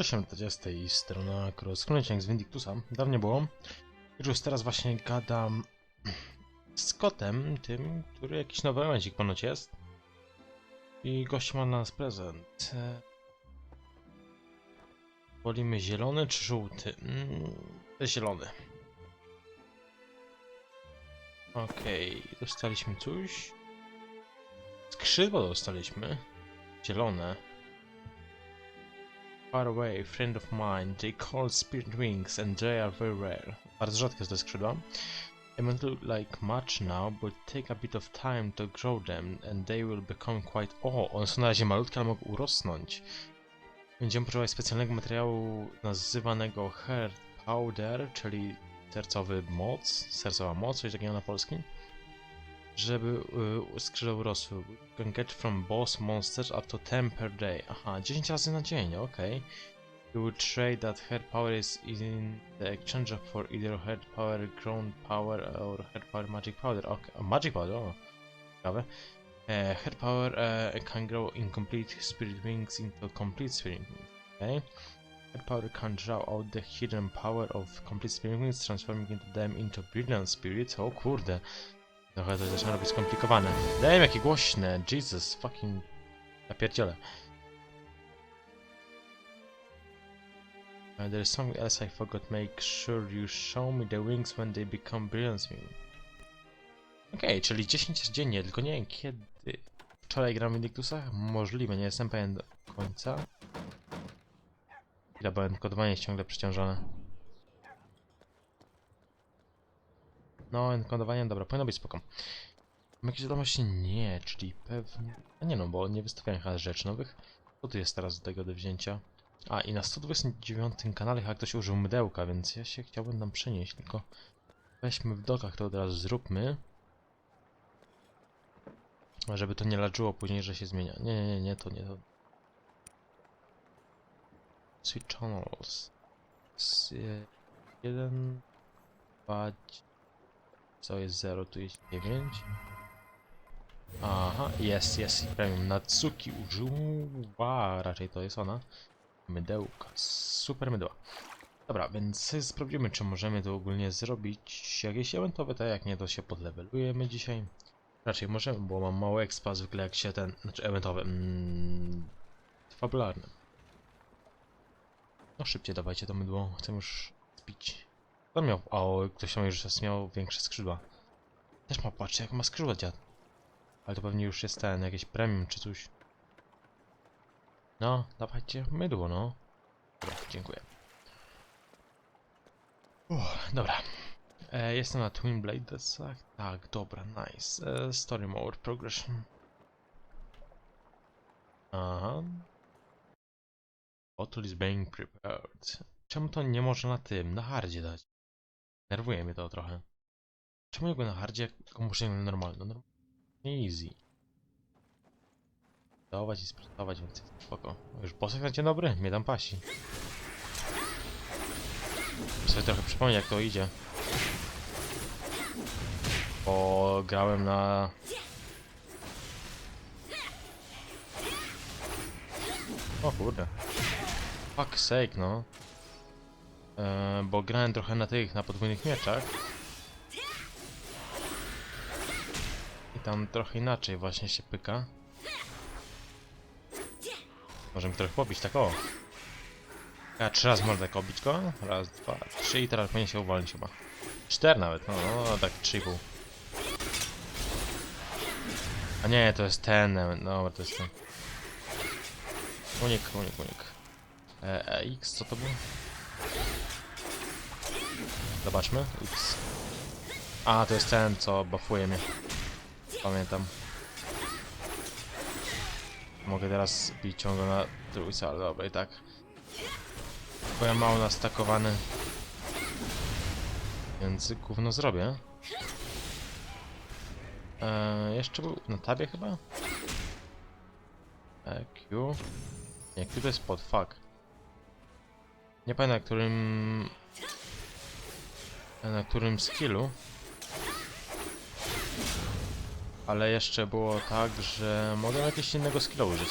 Cześć, to z tej strony Crosskroniec z Vindictusa. Dawno było. Już teraz właśnie gadam z kotem, tym, który jakiś nowy elemencik ponoć jest. I gość ma dla nas prezent. Wolimy zielony czy żółty? Mm, zielony. Okej, dostaliśmy coś. Skrzydła dostaliśmy. Zielone. Far away, friend of mine, they call spirit wings and they are very rare. Bardzo rzadkie te skrzydła. They won't look like much now, but take a bit of time to grow them and they will become quite... O, one są na razie malutkie, ale mogą urosnąć. Będziemy potrzebować specjalnego materiału nazywanego hair powder, czyli sercowy moc, sercowa moc, coś takiego na polskim. Żeby y, skrzydła urosły. You can get from boss monsters up to 10 per day. Aha, 10 razy na dzień, okej. You would trade that head power is in the exchange for either head power, ground power or head power magic powder. Okay. Magic powder, o. Ciekawe. Uh, head power uh, can grow incomplete spirit wings into complete spirit wings. Okay. Head power can draw out the hidden power of complete spirit wings, transforming them into brilliant spirits. O kurde. Trochę to zaczyna robić skomplikowane. Damn, jakie głośne. Jesus, fucking... Ja pierdzielę. Uh, there is something else I forgot. Make sure you show me the wings when they become brilliant. Okej, czyli 10 dziennie, tylko nie wiem kiedy. Wczoraj gram w Indictusach? Możliwe, nie jestem pewien do końca. Chwila, enkodowanie jest ciągle przeciążone. No, enkodowanie, dobra, powinno być spoko. Mam jakieś wiadomości? Nie, czyli pewnie... A nie no, bo nie wystawiałem chyba rzeczy nowych. Co tu jest teraz do tego do wzięcia? A, i na 129 kanale chyba ktoś użył mydełka, więc ja się chciałbym tam przenieść, tylko... Weźmy w dokach, to od razu zróbmy. Żeby to nie ladżyło później, że się zmienia. Nie, nie, nie, nie, to nie to. Switch channels. S- e, Jeden, dwa, co jest 0, tu jest 9. Aha, jest, jest, premium. Natsuki użyła, raczej to jest ona. Mydełka, super mydła. Dobra, więc sprawdzimy, czy możemy to ogólnie zrobić jakieś eventowe, tak jak nie, to się podlevelujemy dzisiaj. Raczej możemy, bo mam mało expa zwykle jak się ten, znaczy eventowy, mm, fabularny. No szybciej dawajcie to mydło, chcę już spić. Kto miał, o, ktoś tam już miał większe skrzydła. Też ma, patrzcie jak ma skrzydła dziad. Ale to pewnie już jest ten, jakieś premium czy coś. No, dawajcie mydło, no. Dobra, dziękuję. Uff, dobra. E, jestem na Twin Bladesach. Tak, dobra, nice. E, story mode, progression. Aha. Bottle is being prepared. Czemu to nie może na tym, na hardzie dać? Nerwuje mnie to trochę. Czemu jego na hardzie, go muszę na normalno? No, nie easy. Dawać i sprzedawać, więc jest spoko. Już bossek na dobry, mnie tam pasi. Sobie trochę przypomnieć jak to idzie. Bo grałem na... O kurde. Fuck sake, no. E, bo grałem trochę na tych, na podwójnych mieczach. I tam trochę inaczej właśnie się pyka. Możemy trochę pobić, tak o. Ja trzy razy można tak obić go. Raz, dwa, trzy i teraz powinien się uwolnić chyba. Cztery nawet, no, no tak trzy pół. A nie, to jest ten, no to jest ten. Unik, unik, unik. E, e, X, co to było? Zobaczmy, X. A, to jest ten, co buffuje mnie. Pamiętam. Mogę teraz bić ciągle na trójce, ale dobra, i tak. Bo ja mało nastakowany. Więc gówno zrobię. Eee, jeszcze był na tabie chyba? E, Q. Nie, Q to jest pod, fuck. Nie pamiętam na którym... Na którym skillu. Ale jeszcze było tak, że mogę jakiegoś innego skilla użyć.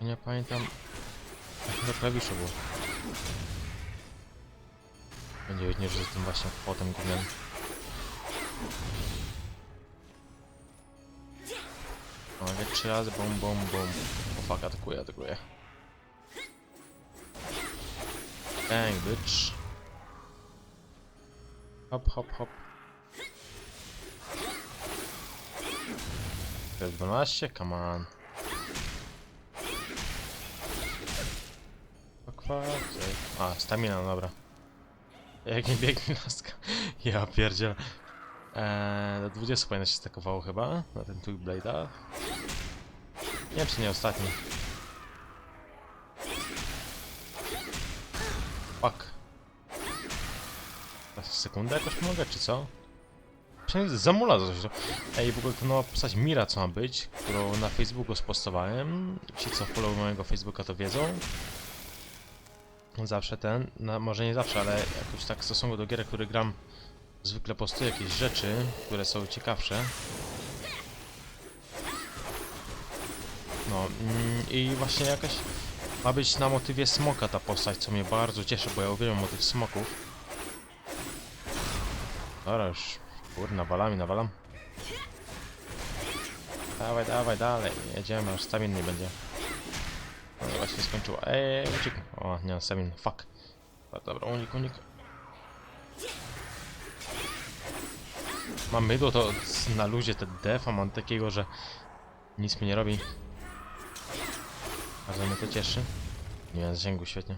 Nie pamiętam do klawiszu było. Będzie nie rzucę tym właśnie potem gównianym. Mogę trzy razy, bum, bum, bum. O fuck, atakuje, atakuje. Bang, bitch. Hop, hop, hop. To jest 12? Come on. A, stamina, no dobra. Jak nie biegnie laska. Ja pierdzielę. Eee, do 20 powinno się stakowało chyba, na ten Twig Blade'a. Nie wiem czy nie ostatni. Sekundę jakoś mogę, czy co? Przynajmniej zamula za coś. to- Ej, w ogóle to nowa postać Mira co ma być, którą na Facebooku spostowałem. Ci co follow mojego Facebooka to wiedzą. Zawsze ten, no może nie zawsze, ale jakoś tak w stosunku do gier, które gram, zwykle postuję jakieś rzeczy, które są ciekawsze. No mm, i właśnie jakaś ma być na motywie smoka ta postać, co mnie bardzo cieszy, bo ja uwielbiam motyw smoków. Dobra już, kur, nawalam i nawalam. Dawaj, dawaj, dalej, jedziemy, aż stamin nie będzie. No właśnie skończyła. Ej, uciekł. O, nie, stamin, fuck. Dobra, Dobra, unik, unik. Mam mydło, to na luzie te defa mam takiego, że nic mi nie robi. Bardzo mnie to cieszy. Nie mam zasięgu, świetnie.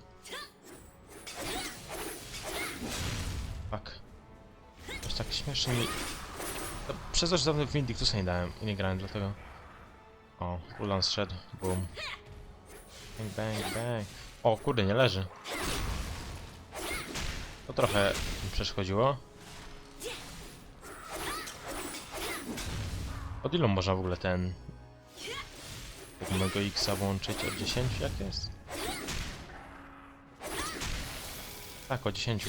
Fuck. Tak śmiesznie mi... No, Przez to, że dawno w Vindictusa nie dałem i nie grałem, dlatego... O, cooldown zszedł, boom. Bang, bang, bang. O, kurde, nie leży. To trochę przeszkodziło. Od ilu można w ogóle ten... Mego X włączyć od 10? Jak jest? Tak, od 10.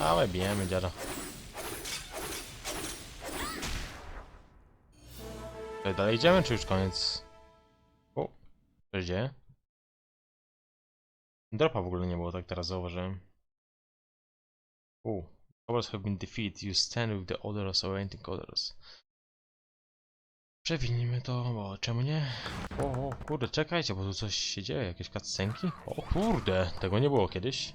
Ale bijemy. Tutaj dalej idziemy, czy już koniec? O, co się dzieje? Dropa w ogóle nie było, tak teraz zauważyłem. U. Cobras have been defeated. You stand with the others awaiting others. Przewinimy to, bo czemu nie? O, o, kurde, czekajcie, bo tu coś się dzieje, jakieś cutscenki? O kurde, tego nie było kiedyś.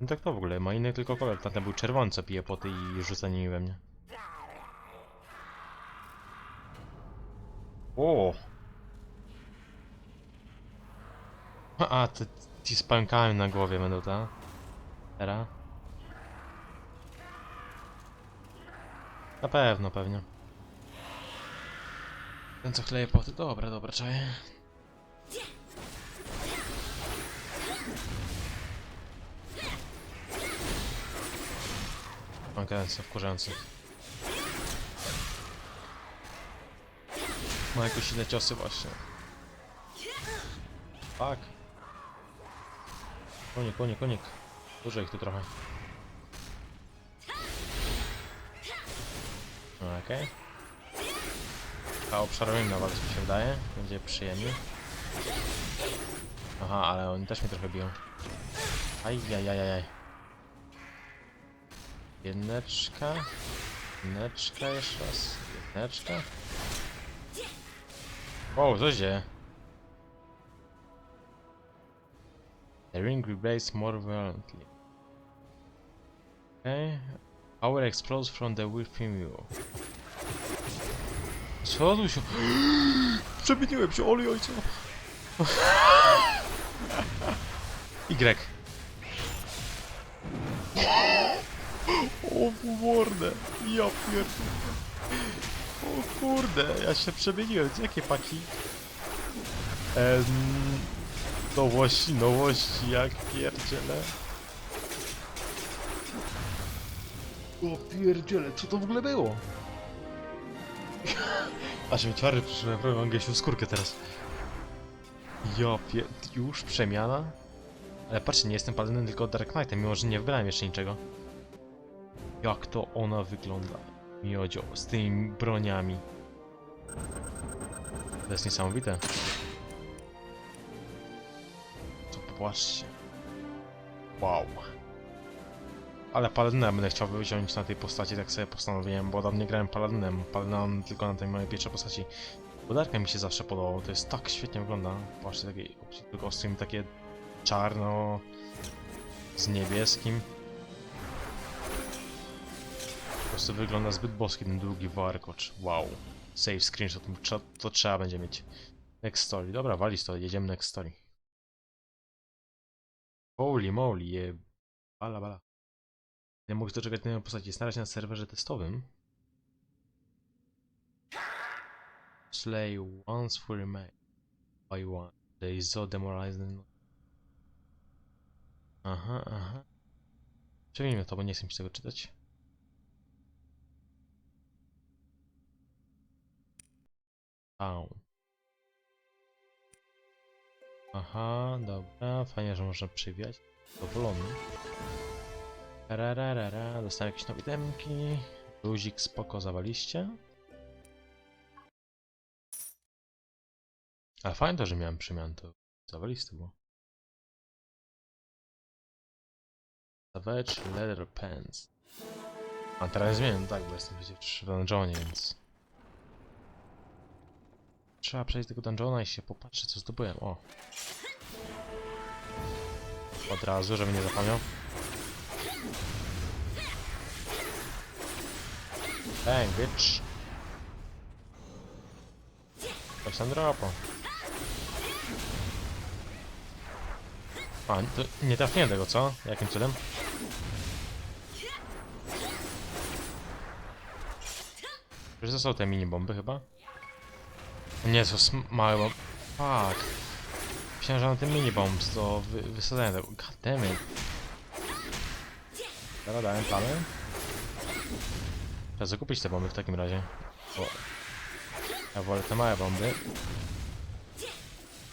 No tak to w ogóle, ma inny tylko kolor, tamten był czerwony, co pije poty i rzuca nimi we mnie. O! A, te, ci z na głowie będą, ta? Teraz? Na pewno, pewnie. Ten co chleje poty, dobra, dobra, czaję. Co wkurzający. Ma jakieś inne ciosy właśnie. Fuck. Konik, konik, konik. Dużo ich tu trochę. Okej. A obszarowymi walce mi się wydaje. Będzie przyjemnie. Aha, ale oni też mnie trochę biją. Ajajajajaj. Jedneczka. Jedneczka jeszcze raz. Jedneczka. Wow, co się? The ring vibrates more violently. Okay. Power explodes from the within you. Co tu się... Przemieniłem się, oli ojca! Y. O mordę! Ja pierdolę! O kurde, ja się przemieniłem. Jakie paki? Em, nowości, nowości, jak pierdzielę. O pierdzielę, co to w ogóle było? Aż mi czary przyszły, naprawdę mam gęsią skórkę teraz. Ja pier... już przemiana? Ale patrzcie, nie jestem paladinem, tylko Dark Knightem, mimo że nie wybrałem jeszcze niczego. Jak to ona wygląda? Miodzio, z tymi broniami. To jest niesamowite. To popatrzcie. Wow. Ale paladyna będę chciał wziąć na tej postaci, tak sobie postanowiłem, bo dawno nie grałem paladynem. Paladynem tylko na tej mojej pierwszej postaci. Podarka mi się zawsze podobał, to jest tak świetnie wygląda. Patrzcie, z tym takie czarno z niebieskim. Prostu wygląda zbyt boski ten długi warkocz. Wow. Save screenshot, to, trzeba będzie mieć. Next story. Dobra, wali to, jedziemy next story. Holy moly, je... Bala, bala. Nie mogę doczekać tej postaci. Znaleźć na serwerze testowym. Slay once for remain by one. They is so demoralizing. Aha, aha. Przewijmy to, bo nie chcę mi tego czytać. Aha, dobra, fajnie, że można przywiać. Dowolony. Rararara, dostałem jakieś nowe itemki. Luzik spoko zawaliście. Ale fajnie to, że miałem przemian, to zawaliste było. Savage Leather Pants. A teraz zmieniam, tak, bo jestem przecież w dungeonie, więc... Trzeba przejść tego dungeona i się popatrzeć, co zdobyłem. O! Od razu, żeby nie zapomniał. Bang, bitch! Coś tam dropo. A, to nie trafiłem tego, co? Jakim cudem? Już to są te mini bomby chyba? Nie, to są małe bomby. Fuck. Myślałem, że na tym mini bombs to wy wysadzałem tego. God damn it. Dobra, dałem plamy. Trzeba zakupić te bomby w takim razie. Bo ja wolę te małe bomby.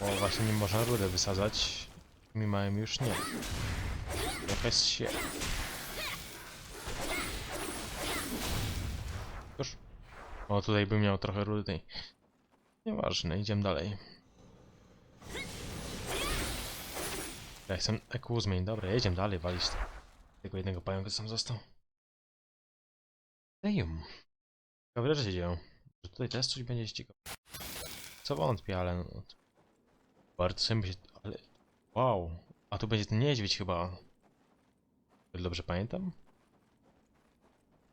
Bo właśnie nie można rudę wysadzać. Mi małym już nie. Trochę się. Już. O, tutaj bym miał trochę rudy. Nieważne, idziemy dalej. Ja jestem Ekuzmain, dobra, jedziemy dalej, walić to. Tego jednego pająka sam został. Damn. Ciekawe rzeczy się dzieją. Że tutaj też coś będzie ciekawe. Co wątpię, ale no... Bardzo sobie się... ale... Wow. A tu będzie ten niedźwiedź chyba. Dobrze pamiętam?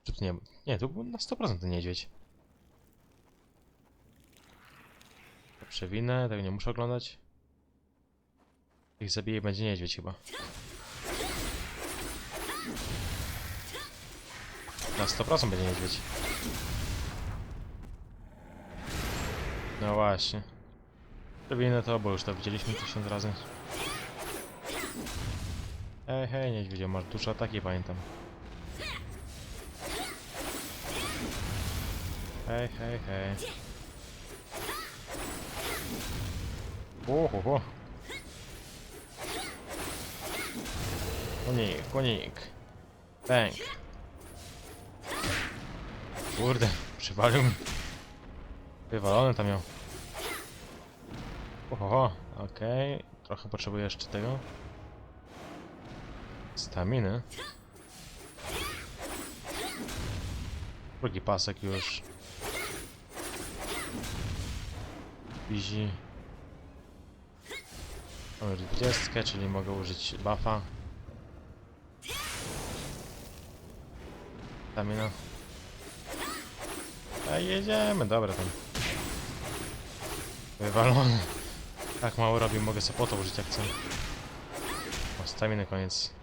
Czy nie... Nie, tu był na 100% ten niedźwiedź. Przewinę, tego nie muszę oglądać. Ich zabiję będzie niedźwiedź chyba. Na 100% będzie niedźwiedź. No właśnie. Przewinę to, bo już to widzieliśmy tysiąc razy. Hej, hej, niedźwiedzio, masz duże ataki, pamiętam. Hej, hej, hej. Ohoho. Konik, konik. Bang. Kurde, przywalił mi. Wywalony tam miał. Ohoho, okej. Trochę potrzebuję jeszcze tego. Staminy. Drugi pasek już. Easy. Mamy już 20, czyli mogę użyć buffa. Stamina. A jedziemy, dobra tam. Wywalony. Tak mało robię, mogę sobie po to użyć jak chcę. O, staminy koniec.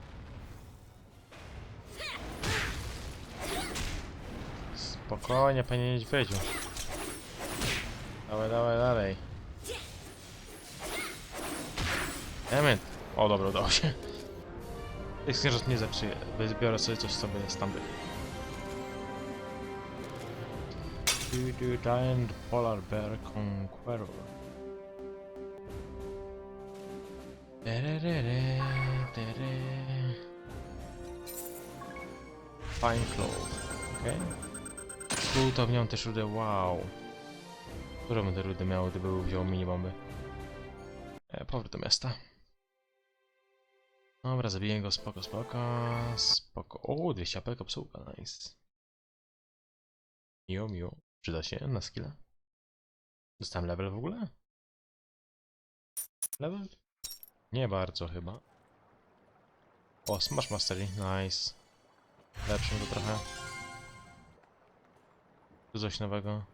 Spokojnie, panie niedźwiedziu. Dawaj, dawaj, dalej. Emet. O, dobra, udało się. Tych księżat nie zaczyję. Zbiorę sobie coś sobie z tamtych. Du, du, Giant Polar Bear Conqueror. Fine Cloth. Okej. Kultownią też rudę, wow. Bym te rudy miał, gdyby wziął minibomby. E, powrót do miasta. Dobra, zabiję go, spoko, spoko, spoko. O, 200 apel kapsułka, nice. Miło, miło. Przyda się na skilla. Dostałem level w ogóle? Level? Nie bardzo chyba. O, Smash Mastery, nice. Lepszy to trochę. Tu coś nowego.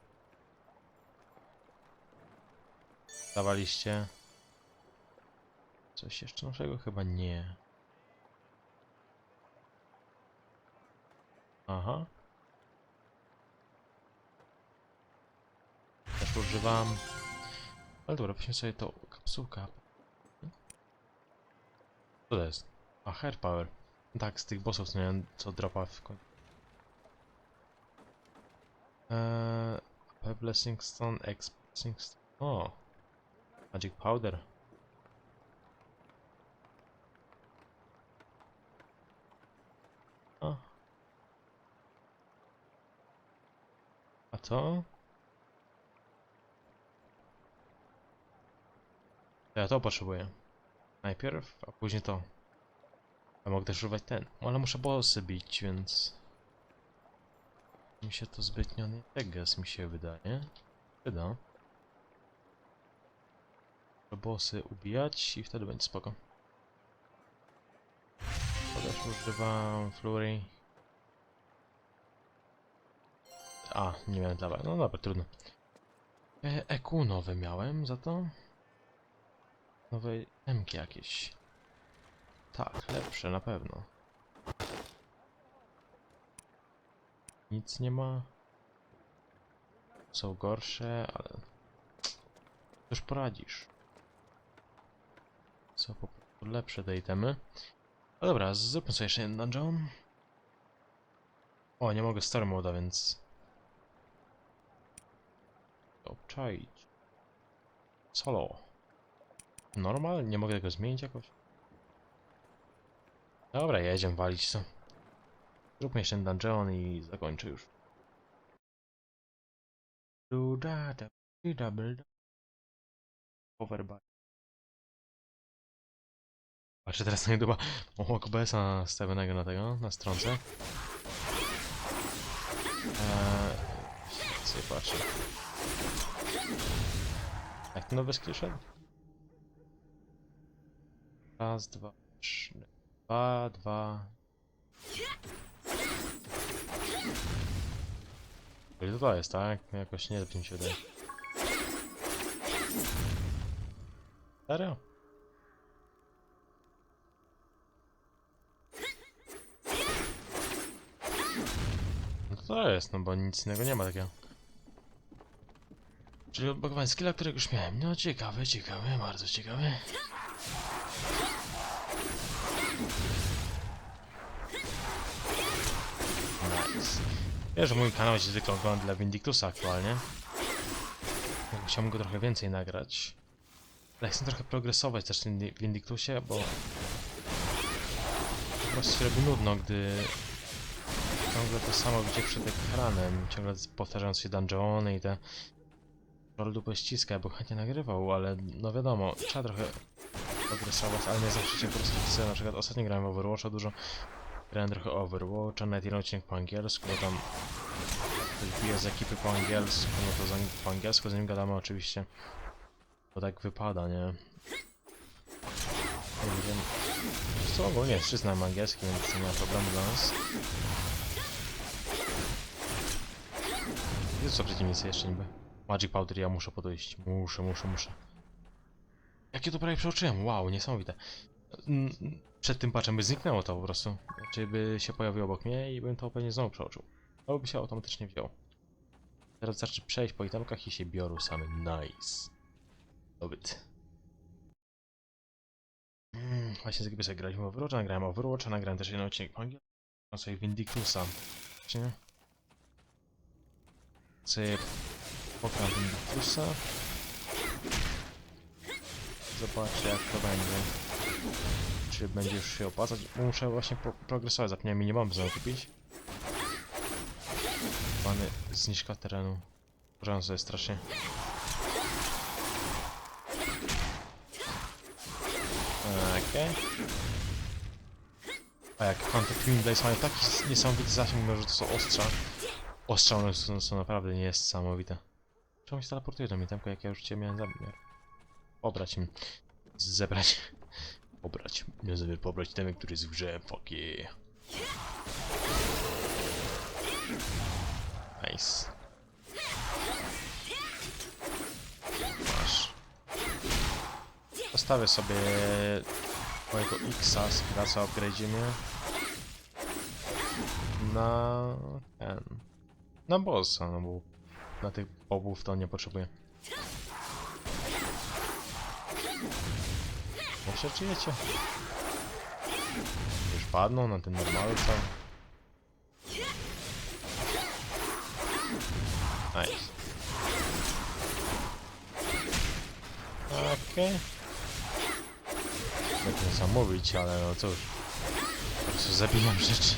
Dawaliście. Coś jeszcze nowego? Chyba nie. Aha. Też używam. Ale dobra, weźmy sobie to kapsułka. Co to jest? A, hair power. Tak, z tych bossów, co, nie, co dropa w końcu. Eee, P Blessing Stone, X Blessing Stone. O! Magic Powder. A? To Ja to potrzebuję. Najpierw, a później to. A mogę też używać ten. O, Ale muszę bossy bić, więc... Mi się to zbytnio nie teges, mi się wydaje. Wyda. Muszę bossy ubijać i wtedy będzie spoko. Też używam Flurry. A, nie miałem dla No dobra, trudno. E, EQ nowe miałem za to. Nowe emki jakieś. Tak, lepsze na pewno. Nic nie ma. Są gorsze, ale... Już poradzisz. Są po prostu lepsze te itemy. No dobra, zróbmy sobie jeszcze jeden dungeon. O, nie mogę story moda, więc... Obczaić. Solo. Normal? Nie mogę tego zmienić jakoś? Dobra, jedziemy walić co. Zróbmy jeszcze dungeon i zakończę już. Overbuy. Patrzę teraz na YouTube'a. O, KBS-a nastawionego na tego, na stronce. Eee, sobie patrzę. Jak skill szedł? Raz, dwa, trzy. Dwa, dwa. Ile to, jest, tak? Jakoś nie lepiej mi się wydaje. Serio? No to jest, no bo nic innego nie ma takiego. Czyli odblokowanie skilla, którego już miałem. No ciekawe, ciekawe, bardzo ciekawe. Nice. Wiesz, że mój kanał się zwykle ogląda dla Vindictusa aktualnie. Chciałbym go trochę więcej nagrać. Ale chcę trochę progresować też w Vindictusie, bo... Po prostu się robi nudno, gdy... Ciągle to samo widzicie przed ekranem. Ciągle powtarzając się dungeony i te... Troll dupę ściska, bym chętnie nagrywał, ale no wiadomo, trzeba trochę progresować, ale nie zawsze się po prostu chce. Na przykład ostatnio grałem w Overwatcha dużo. Grałem trochę Overwatcha, nawet jeden odcinek po angielsku, bo tam bije z ekipy po angielsku, no to za, po angielsku z nim gadamy oczywiście. Bo tak wypada, nie? Nie wiem. Co ogólnie wszyscy znamy angielski, więc nie ma problemu dla nas. Jest co przeciwnicy jeszcze niby. Magic Powder, ja muszę podejść. Muszę, muszę, muszę. Jakie to prawie przeoczyłem, wow, niesamowite. Przed tym patchem by zniknęło to po prostu. Znaczy by się pojawiło obok mnie i bym to pewnie znowu przeoczył. To by się automatycznie wziął. Teraz zacznę przejść po itemkach i się biorą same. Nice. Dobyt. Mm, właśnie z sobie graliśmy w Overwatcha, nagrałem Overwatcha, nagrałem też jeden odcinek po angielsku. Sobie Vindictusa. Czy? Cyp. Pokram Vindictusa. Zobaczę jak to będzie. Czy będzie już się opłacać? Muszę właśnie pro progresować, zapomniałem minimum znowu kupić. Pany zniżka terenu. Wkurzające jest strasznie. Okej. A jak Contact Twin Blaze mają taki niesamowity zasięg, mimo że to są ostrza. Ostrza one są, są naprawdę niesamowite. Czemu się teleportuje do mnie tam, jak ja już cię miałem zabić? Pobrać im. Zebrać. Pobrać. Nie sobie pobrać temy, który jest w grze. Fuck yeah. Nice. Masz. Postawię sobie mojego Xa, skilla co upgrade'imy. Na ten. Na bossa, no bo na tych bobów to nie potrzebuję. Jak się czujecie? Już padną na ten normalny cały. Nice. Okej. Jak nie sam mówić, ale no cóż. Po prostu zabijam rzeczy.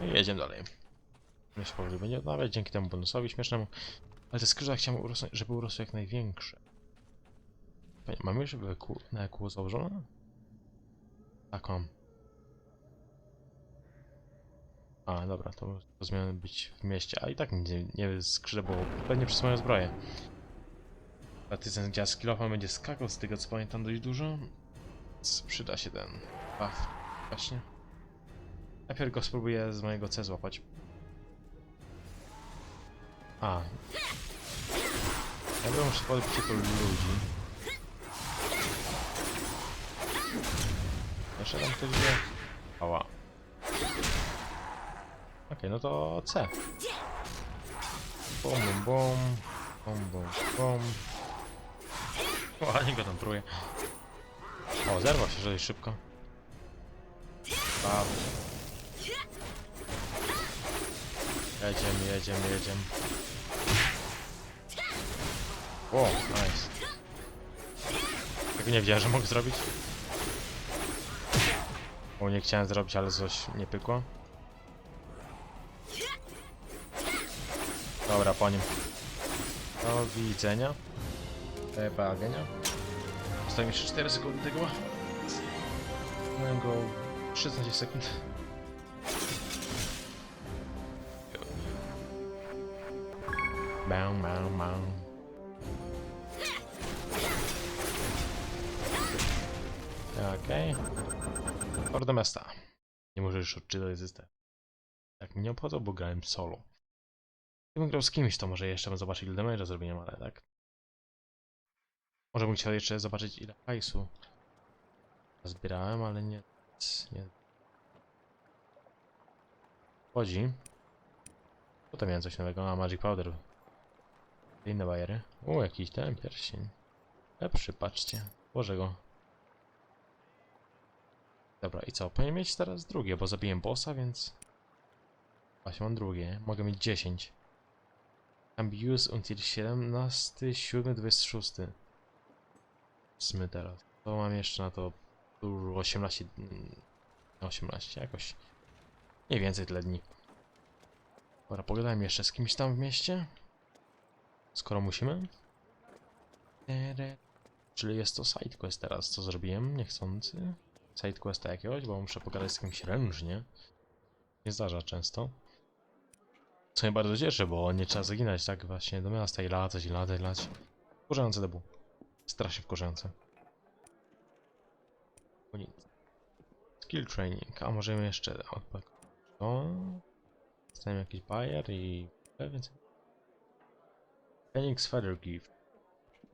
I jedziemy dalej. Myślę, że będzie odnawiać dzięki temu bonusowi śmiesznemu. Ale te skrzydła chciałem urosnąć, żeby urosły jak największe. Panie, mamy już EQ, na EQ założone? Taką. A, dobra, to, zmiany być w mieście. A i tak nie, nie skrzydła, bo pewnie przez moją zbroję. Partyzant działa skillowa będzie skakał z tego co pamiętam dość dużo. Więc przyda się ten buff. Właśnie. Najpierw go spróbuję z mojego C złapać. A. Ja bym muszę podbić tylko ludzi. Jeszcze tam ktoś wie. Ała. Okej, no to C. Bum, bum, bum. Bum, bum, bum. Ładnie go tam truje. O, zerwał się dość szybko. Brawo. Jedziemy, jedziemy, jedziemy. O, nice. Tego nie wiedziałem, że mogę zrobić. Bo nie chciałem zrobić, ale coś nie pykło. Dobra, po nim. Do widzenia. Do pojawienia. Zostaje mi jeszcze 4 sekundy tego. Miałem go 16 sekund. Bam, bam, bam. Okej. Okay. do miasta. Nie możesz odczytać system. Tak mnie nie obchodzą, bo grałem solo. Gdybym grał z kimś, to może jeszcze bym zobaczył ile damage'a zrobiłem, ale tak. Może bym chciał jeszcze zobaczyć ile hajsu zbierałem, ale nie. nie. Chodzi. Potem miałem coś nowego, a Magic Powder. Inne bajery. O, jakiś ten pierścień. Lepszy, patrzcie. Włożę go. Dobra, i co? Powinien mieć teraz drugie, bo zabiłem bossa, więc... Właśnie mam drugie. Mogę mieć 10. Ambius until 17, 7, 26. Smy teraz. To mam jeszcze na to tu 18... mm, 18 jakoś. Mniej więcej tyle dni. Dobra, pogadałem jeszcze z kimś tam w mieście. Skoro musimy. Czyli jest to sidequest teraz, co zrobiłem, niechcący. Sidequesta jakiegoś, bo muszę pogadać z kimś ręcznie. Nie zdarza często. Co mnie bardzo cieszy, bo nie trzeba zaginać tak właśnie do miasta i latać, i latać, i latać. Wkurzające było. Strasznie wkurzające. O nic. Skill training, a możemy jeszcze odpalić to. Dostajemy jakiś bajer i... więcej. Phoenix Feather Gift.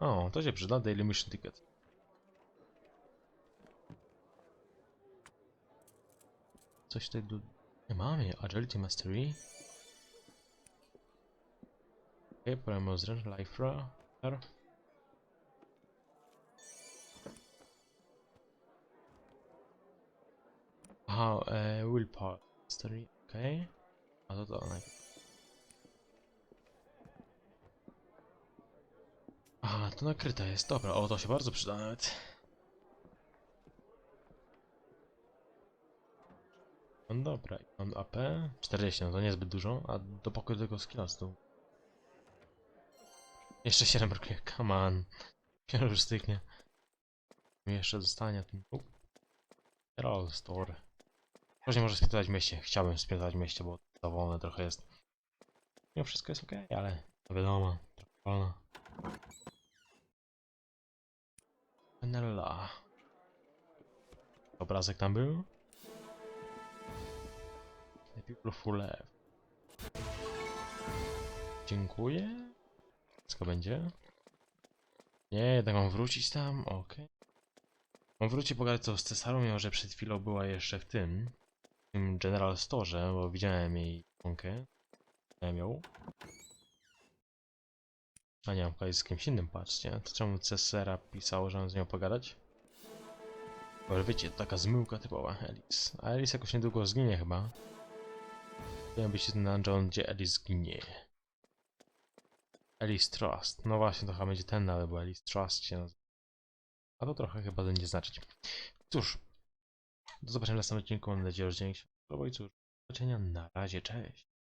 O, to się przyda, Daily Mission Ticket. Coś tutaj do... Nie mamy, Agility Mastery. Okej, okay, zręcz, Life Runner. Aha, e, Willpower Mastery, okej. Okay. A to to najpierw. To nakryte jest, dobra, o to się bardzo przyda nawet. No dobra, mam AP 40, no to niezbyt dużo, a do pokoju tego skilla z. Jeszcze 7 brakuje, come on. Dopiero już styknie. Jeszcze zostanie ten... Herald Store. Później może spiętać w mieście. Chciałbym spiętać w mieście, bo to wolne trochę jest. Mimo wszystko jest ok, ale wiadomo, trochę wolno. Vanilla. Obrazek tam był? The people who left. Dziękuję. Co będzie? Nie, jednak mam wrócić tam? Okej. Mam wrócić pogadać co z Cesarą, mimo że przed chwilą była jeszcze w tym, w tym General Store, bo widziałem jej ikonkę. Widziałem ją. A nie, mam pogadać z kimś innym, patrzcie. To czemu Cesara pisało, że mam z nią pogadać? Bo wiecie, taka zmyłka typowa, Elis. A Elis jakoś niedługo zginie chyba. Powinien być ten dungeon, gdzie Elis zginie. Elis Trust. No właśnie, to chyba będzie ten nawet, bo Elis Trust się nazywa. A to trochę chyba będzie znaczyć. Cóż, do zobaczenia w następnym odcinku. Mam nadzieję, że dzięki się cóż, do zobaczenia. Na razie, cześć.